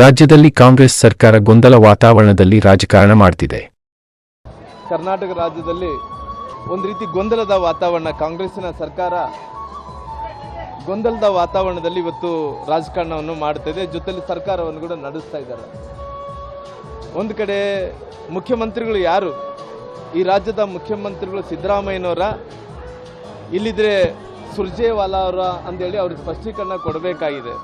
ರಾಜ್ಯದಲ್ಲಿ ಕಾಂಗ್ರೆಸ್ ಸರ್ಕಾರ ಗೊಂದಲ ವಾತಾವರಣದಲ್ಲಿ ರಾಜಕಾರಣ ಮಾಡ್ತಿದೆ. ಕರ್ನಾಟಕ ರಾಜ್ಯದಲ್ಲಿ ಒಂದು ರೀತಿ ಗೊಂದಲದ ವಾತಾವರಣ, ಕಾಂಗ್ರೆಸ್ಸಿನ ಸರ್ಕಾರ ಗೊಂದಲದ ವಾತಾವರಣದಲ್ಲಿ ಇವತ್ತು ರಾಜಕಾರಣವನ್ನು ಮಾಡುತ್ತಿದೆ. ಜೊತೆಲಿ ಸರ್ಕಾರವನ್ನು ಕೂಡ ನಡೆಸ್ತಾ ಇದ್ದಾರೆ. ಒಂದು ಕಡೆ ಮುಖ್ಯಮಂತ್ರಿಗಳು ಯಾರು? ಈ ರಾಜ್ಯದ ಮುಖ್ಯಮಂತ್ರಿಗಳು ಸಿದ್ದರಾಮಯ್ಯನವರ, ಇಲ್ಲಿದ್ರೆ ಸುರ್ಜೇವಾಲಾ ಅವರ ಅಂತೇಳಿ ಅವ್ರಿಗೆ ಸ್ಪಷ್ಟೀಕರಣ ಕೊಡಬೇಕಾಗಿದೆ.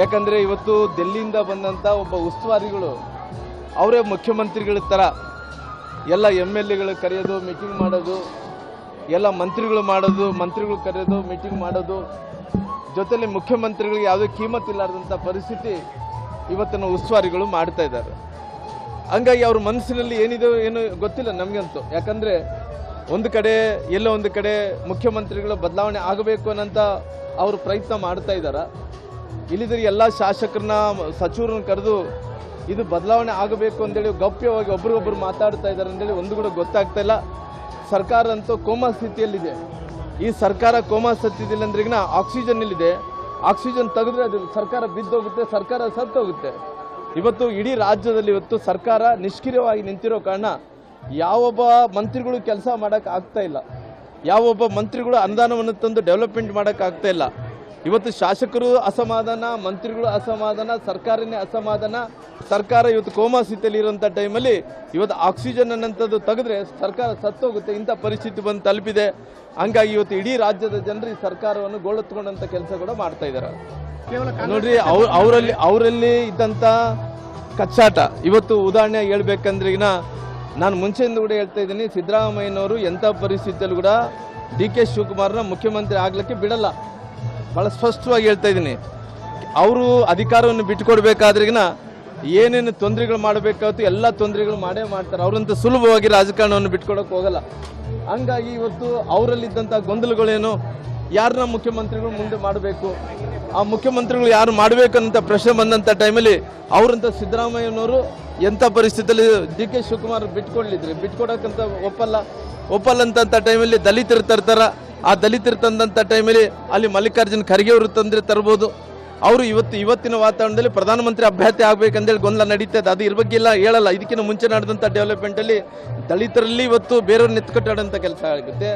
ಯಾಕಂದರೆ ಇವತ್ತು ಡೆಲ್ಲಿಯಿಂದ ಬಂದಂಥ ಒಬ್ಬ ಉಸ್ತುವಾರಿಗಳು, ಅವರೇ ಮುಖ್ಯಮಂತ್ರಿಗಳ ಥರ ಎಲ್ಲ ಎಂ ಎಲ್ ಎಗಳು ಕರೆಯೋದು ಮೀಟಿಂಗ್ ಮಾಡೋದು, ಎಲ್ಲ ಮಂತ್ರಿಗಳು ಮಾಡೋದು, ಮಂತ್ರಿಗಳು ಕರೆಯೋದು ಮೀಟಿಂಗ್ ಮಾಡೋದು. ಜೊತೆಯಲ್ಲಿ ಮುಖ್ಯಮಂತ್ರಿಗಳಿಗೆ ಯಾವುದೇ ಕೀಮತ್ ಇಲ್ಲಾರ್ದಂಥ ಪರಿಸ್ಥಿತಿ ಇವತ್ತಿನ ಉಸ್ತುವಾರಿಗಳು ಮಾಡ್ತಾ ಇದ್ದಾರೆ. ಹಂಗಾಗಿ ಅವ್ರ ಮನಸ್ಸಿನಲ್ಲಿ ಏನಿದೆ ಏನು ಗೊತ್ತಿಲ್ಲ ನಮಗಂತೂ. ಯಾಕಂದರೆ ಒಂದು ಕಡೆ, ಎಲ್ಲೋ ಒಂದು ಕಡೆ ಮುಖ್ಯಮಂತ್ರಿಗಳು ಬದಲಾವಣೆ ಆಗಬೇಕು ಅನ್ನೋಂಥ ಅವರು ಪ್ರಯತ್ನ ಮಾಡ್ತಾ ಇದ್ದಾರೆ. ಇಲ್ಲಿದ್ರೆ ಎಲ್ಲ ಶಾಸಕರನ್ನ, ಸಚಿವರನ್ನ ಕರೆದು ಇದು ಬದಲಾವಣೆ ಆಗಬೇಕು ಅಂತೇಳಿ ಗೌಪ್ಯವಾಗಿ ಒಬ್ರಿಗೊಬ್ರು ಮಾತಾಡ್ತಾ ಇದ್ದಾರೆ ಅಂತೇಳಿ ಒಂದು ಕೂಡ ಗೊತ್ತಾಗ್ತಾ ಇಲ್ಲ. ಸರ್ಕಾರ ಅಂತೂ ಕೋಮಾ ಸ್ಥಿತಿಯಲ್ಲಿದೆ. ಈ ಸರ್ಕಾರ ಕೋಮಾ ಸ್ಥಿತಿಯಲ್ಲಿ ಅಂದ್ರೆ ಆಕ್ಸಿಜನ್ ಇಲ್ಲಿದೆ. ಆಕ್ಸಿಜನ್ ತೆಗೆದ್ರೆ ಅದು ಸರ್ಕಾರ ಬಿದ್ದೋಗುತ್ತೆ, ಸರ್ಕಾರ ಸತ್ತೋಗುತ್ತೆ. ಇವತ್ತು ಇಡೀ ರಾಜ್ಯದಲ್ಲಿ ಇವತ್ತು ಸರ್ಕಾರ ನಿಷ್ಕ್ರಿಯವಾಗಿ ನಿಂತಿರೋ ಕಾರಣ ಯಾವೊಬ್ಬ ಮಂತ್ರಿಗಳು ಕೆಲಸ ಮಾಡೋಕೆ ಆಗ್ತಾ ಇಲ್ಲ. ಯಾವೊಬ್ಬ ಮಂತ್ರಿಗಳು ಅನುದಾನವನ್ನು ತಂದು ಡೆವಲಪ್ಮೆಂಟ್ ಮಾಡೋಕ್ಕಾಗ್ತಾ ಇಲ್ಲ. ಇವತ್ತು ಶಾಸಕರು ಅಸಮಾಧಾನ ಮಂತ್ರಿಗಳು ಅಸಮಾಧಾನ ಸರ್ಕಾರನೇ ಅಸಮಾಧಾನ ಸರ್ಕಾರ ಇವತ್ತು ಕೋಮಾ ಸ್ಥಿತಿಯಲ್ಲಿ ಇರುವಂಥ ಟೈಮಲ್ಲಿ ಇವತ್ತು ಆಕ್ಸಿಜನ್ ಅನ್ನಂಥದ್ದು ತೆಗೆದ್ರೆ ಸರ್ಕಾರ ಸತ್ತೋಗುತ್ತೆ ಇಂಥ ಪರಿಸ್ಥಿತಿ ಬಂದು ತಲುಪಿದೆ. ಹಂಗಾಗಿ ಇವತ್ತು ಇಡೀ ರಾಜ್ಯದ ಜನರು ಈ ಸರ್ಕಾರವನ್ನು ಗೋಳತ್ಕೊಂಡಂಥ ಕೆಲಸ ಕೂಡ ಮಾಡ್ತಾ ಇದ್ದಾರೆ. ನೋಡ್ರಿ ಅವ್ರ ಅವರಲ್ಲಿ ಅವರಲ್ಲಿ ಇದ್ದಂಥ ಕಚ್ಚಾಟ. ಇವತ್ತು ಉದಾಹರಣೆ ಹೇಳ್ಬೇಕಂದ್ರೆ ಈಗ ನಾನು ಮುಂಚೆಯಿಂದ ಕೂಡ ಹೇಳ್ತಾ ಇದ್ದೀನಿ ಸಿದ್ದರಾಮಯ್ಯನವರು ಎಂಥ ಪರಿಸ್ಥಿತಿಯಲ್ಲೂ ಕೂಡ ಡಿ ಕೆ ಶಿವಕುಮಾರ್ನ ಮುಖ್ಯಮಂತ್ರಿ ಆಗ್ಲಿಕ್ಕೆ ಬಿಡಲ್ಲ. ಭಾಳ ಸ್ಪಷ್ಟವಾಗಿ ಹೇಳ್ತಾ ಇದ್ದೀನಿ. ಅವರು ಅಧಿಕಾರವನ್ನು ಬಿಟ್ಟುಕೊಡ್ಬೇಕಾದ್ರಿಗಿನ ಏನೇನು ತೊಂದರೆಗಳು ಮಾಡಬೇಕಾಗುತ್ತೆ ಎಲ್ಲ ತೊಂದರೆಗಳು ಮಾಡೇ ಮಾಡ್ತಾರೆ. ಅವರಂತ ಸುಲಭವಾಗಿ ರಾಜಕಾರಣವನ್ನು ಬಿಟ್ಕೊಡಕ್ಕೆ ಹೋಗಲ್ಲ. ಹಂಗಾಗಿ ಇವತ್ತು ಅವರಲ್ಲಿದ್ದಂಥ ಗೊಂದಲಗಳೇನು, ಯಾರನ್ನ ಮುಖ್ಯಮಂತ್ರಿಗಳು ಮುಂದೆ ಮಾಡಬೇಕು, ಆ ಮುಖ್ಯಮಂತ್ರಿಗಳು ಯಾರು ಮಾಡಬೇಕು ಅಂತ ಪ್ರಶ್ನೆ ಬಂದಂಥ ಟೈಮಲ್ಲಿ ಅವರಂತ ಸಿದ್ದರಾಮಯ್ಯನವರು ಎಂಥ ಪರಿಸ್ಥಿತಿಯಲ್ಲಿ ಡಿ ಕೆ ಶಿವಕುಮಾರ್ ಬಿಟ್ಕೊಡ್ಲಿದ್ರಿ ಬಿಟ್ಕೊಡಕ್ಕಂತ ಒಪ್ಪಲ್ಲ ಒಪ್ಪಲ್ಲ ಅಂತಂಥ ಟೈಮಲ್ಲಿ ದಲಿತರು ತರ್ತಾರ ಆ ದಲಿತರು ತಂದಂಥ ಟೈಮಲ್ಲಿ ಅಲ್ಲಿ ಮಲ್ಲಿಕಾರ್ಜುನ್ ಖರ್ಗೆ ಅವರು ತಂದರೆ ತರ್ಬೋದು. ಅವರು ಇವತ್ತು ಇವತ್ತಿನ ವಾತಾವರಣದಲ್ಲಿ ಪ್ರಧಾನಮಂತ್ರಿ ಅಭ್ಯರ್ಥಿ ಆಗಬೇಕಂದೇಳಿ ಗೊಂದಲ ನಡೀತದೆ. ಅದು ಇದ್ರ ಬಗ್ಗೆ ಹೇಳಲ್ಲ. ಇದಕ್ಕಿಂತ ಮುಂಚೆ ನಡೆದಂಥ ಡೆವಲಪ್ಮೆಂಟಲ್ಲಿ ದಲಿತರಲ್ಲಿ ಇವತ್ತು ಬೇರೆಯವ್ರು ನಿತ್ಕಟ್ಟಾಡೋಂಥ ಕೆಲಸ ಆಗುತ್ತೆ.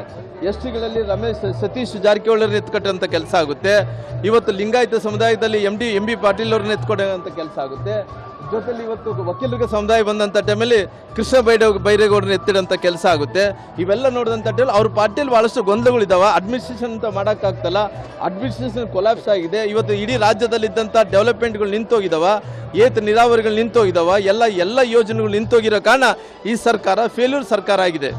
ಎಸ್ ಟಿಗಳಲ್ಲಿ ರಮೇಶ್ ಸತೀಶ್ ಜಾರಕಿಹೊಳಿ ಎತ್ಕಟ್ಟಂಥ ಕೆಲಸ ಆಗುತ್ತೆ. ಇವತ್ತು ಲಿಂಗಾಯತ ಸಮುದಾಯದಲ್ಲಿ M D M B Patil ಅವ್ರನ್ನ ಎತ್ಕೊಡೋಂಥ ಕೆಲಸ ಆಗುತ್ತೆ. ಜೊತೆಲಿ ಇವತ್ತು ವಕೀಲರಿಗೆ ಸಮುದಾಯ ಬಂದಂಥ ಟೈಮಲ್ಲಿ ಕೃಷ್ಣ ಬೈರ ಬೈರೇಗೌಡರನ್ನ ಎತ್ತಿಡಂಥ ಕೆಲಸ ಆಗುತ್ತೆ. ಇವೆಲ್ಲ ನೋಡಿದಂಥ ಟೈಮಲ್ಲಿ ಅವ್ರ ಪಾರ್ಟಿಯಲ್ಲಿ ಭಾಳಷ್ಟು ಗೊಂದಲಗಳಿದ್ದಾವೆ ಅಡ್ಮಿನಿಸ್ಟ್ರೇಷನ್ ಅಂತ ಮಾಡೋಕ್ಕಾಗ್ತಲ್ಲ. ಅಡ್ಮಿನಿಸ್ಟ್ರೇಷನ್ ಕೊಲಾಪ್ಸ್ ಆಗಿದೆ. ಇವತ್ತು ಇಡೀ ರಾಜ್ಯದಲ್ಲಿದ್ದಂಥ ಡೆವಲಪ್ಮೆಂಟ್ಗಳು ನಿಂತೋಗಿದ್ದಾವೆ ಏತ ನೀರಾವರಿಗಳು ನಿಂತೋಗಿದ್ದಾವೆ ಎಲ್ಲ ಎಲ್ಲ ಯೋಜನೆಗಳು ನಿಂತೋಗಿರೋ ಕಾರಣ ಈ ಸರ್ಕಾರ ಫೇಲ್ಯೂರ್ ಸರ್ಕಾರ ಆಗಿದೆ.